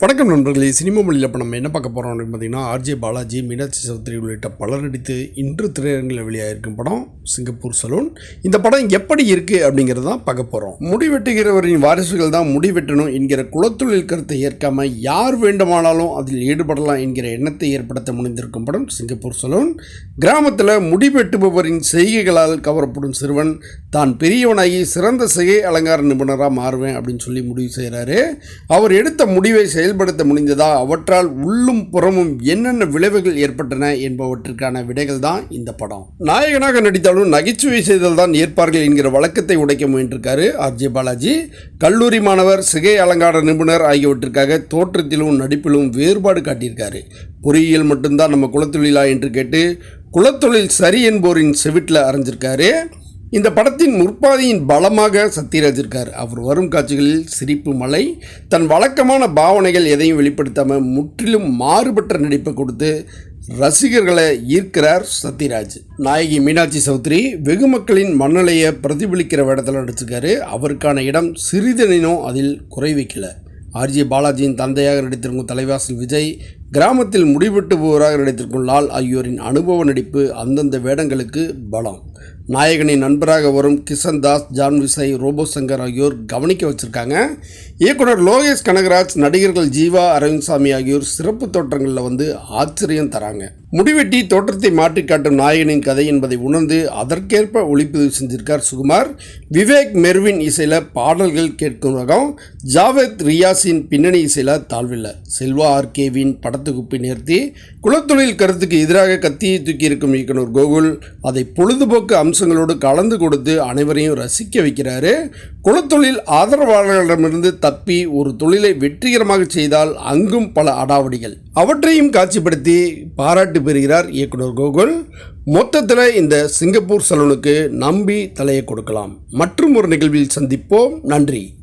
வணக்கம் நண்பர்களே சினிமா மொழியில் இப்போ நம்ம என்ன பார்க்க போகிறோம் அப்படின்னு பார்த்தீங்கன்னா ஆர்ஜே பாலாஜி மீனாட்சி சௌத்ரி உள்ளிட்ட பலர் நடித்து இன்று திரையரங்கில் வெளியாகிருக்கும் படம் சிங்கப்பூர் சலூன். இந்த படம் எப்படி இருக்குது அப்படிங்கிறது தான் பார்க்க போகிறோம் முடிவெட்டுகிறவரின் வாரிசுகள் தான் முடிவெட்டணும் என்கிற குலத்தொழில் கருத்தை ஏற்காமல் யார் வேண்டுமானாலும் அதில் ஈடுபடலாம் என்கிற எண்ணத்தை ஏற்படுத்த முனைந்திருக்கும் படம் சிங்கப்பூர் சலூன். கிராமத்தில் முடிவெட்டுபவரின் செய்கைகளால் கவரப்படும் சிறுவன் தான் பெரியவனாகி சிறந்த சிகை அலங்கார நிபுணராக மாறுவேன் அப்படின்னு சொல்லி முடிவு செய்கிறாரு. அவர் எடுத்த முடிவை செயல்படுத்த முடிந்ததா? அவற்றால் உள்ளும் புறமும் என்னென்ன விளைவுகள் ஏற்பட்டன என்பவற்றிற்கான விடைகள் தான் இந்த படம். நாயகனாக நடித்தாலும் நகைச்சுவை செய்தல் தான் ஏற்பார்கள் என்கிற வழக்கத்தை உடைக்க முயன்றிருக்காரு ஆர்ஜே பாலாஜி. கல்லூரி மாணவர் சிகை அலங்கார நிபுணர் ஆகியவற்றிற்காக தோற்றத்திலும் நடிப்பிலும் வேறுபாடு காட்டியிருக்காரு. பொறியியல் மட்டும்தான் நம்ம குலத்தொழிலா என்று கேட்டு குலத்தொழில் சரி என்போரின் செவிட்டில் அரைஞ்சிருக்காரு. இந்த படத்தின் முற்பாதையின் பலமாக சத்யராஜ் இருக்கார். அவர் வரும் காட்சிகளில் சிரிப்பு மலை தன் வழக்கமான பாவனைகள் எதையும் வெளிப்படுத்தாமல் முற்றிலும் மாறுபட்ட நடிப்பை கொடுத்து ரசிகர்களை ஈர்க்கிறார் சத்யராஜ். நாயகி மீனாட்சி சௌத்ரி வெகு மக்களின் மண்ணலையை பிரதிபலிக்கிற வேடத்தில் நடிச்சிருக்காரு. அவருக்கான இடம் சிறிதனினும் அதில் குறை வைக்கல ஆர்ஜி பாலாஜியின் தந்தையாக நடித்திருக்கும் தலைவாசல் விஜய் கிராமத்தில் முடிவெட்டு போவராக நடித்திருக்கும் லால் ஆகியோரின் அனுபவ நடிப்பு அந்தந்த வேடங்களுக்கு பலம். நாயகனின் நண்பராக வரும் கிஷன் தாஸ் ஜான் விசை ரோபோ சங்கர் ஆகியோர் கவனிக்க வச்சிருக்காங்க. இயக்குனர் லோகேஷ் கனகராஜ் நடிகர்கள் ஜீவா அரவிந்த்சாமி ஆகியோர் சிறப்பு தோற்றங்களில் வந்து ஆச்சரியம் தராங்க. முடிவெட்டி தோற்றத்தை மாற்றி காட்டும் நாயகனின் கதை என்பதை உணர்ந்து அதற்கேற்ப ஒளிப்பதிவு செஞ்சிருக்கார் சுகுமார். விவேக் மெர்வின் இசையில் பாடல்கள் கேட்கும் ரகம். ஜாவேத் ரியாஸின் பின்னணி இசையில் தாழ்வில்லை. செல்வா ஆர்கேவின் படத்துக்குப்பை நிறுத்தி குலத்தொழில் கருத்துக்கு எதிராக கத்தியை தூக்கியிருக்கும் இயக்குனர் கோகுல் அதை பொழுதுபோக்கு அம்சங்களோடு கலந்து கொடுத்து அனைவரையும் ரசிக்க வைக்கிறாரு. குலத்தொழில் ஆதரவாளர்களிடமிருந்து தப்பி ஒரு தொழிலை வெற்றிகரமாக செய்தால் அங்கும் பல அடாவடிகள். அவற்றையும் காட்சிப்படுத்தி பாராட்டு பெறுகிறார் இயக்குனர் கோகுல். மொத்தத்தில் இந்த சிங்கப்பூர் சலூனுக்கு நம்பி தலையை கொடுக்கலாம். மற்றும் ஒரு நிகழ்வில் சந்திப்போம். நன்றி.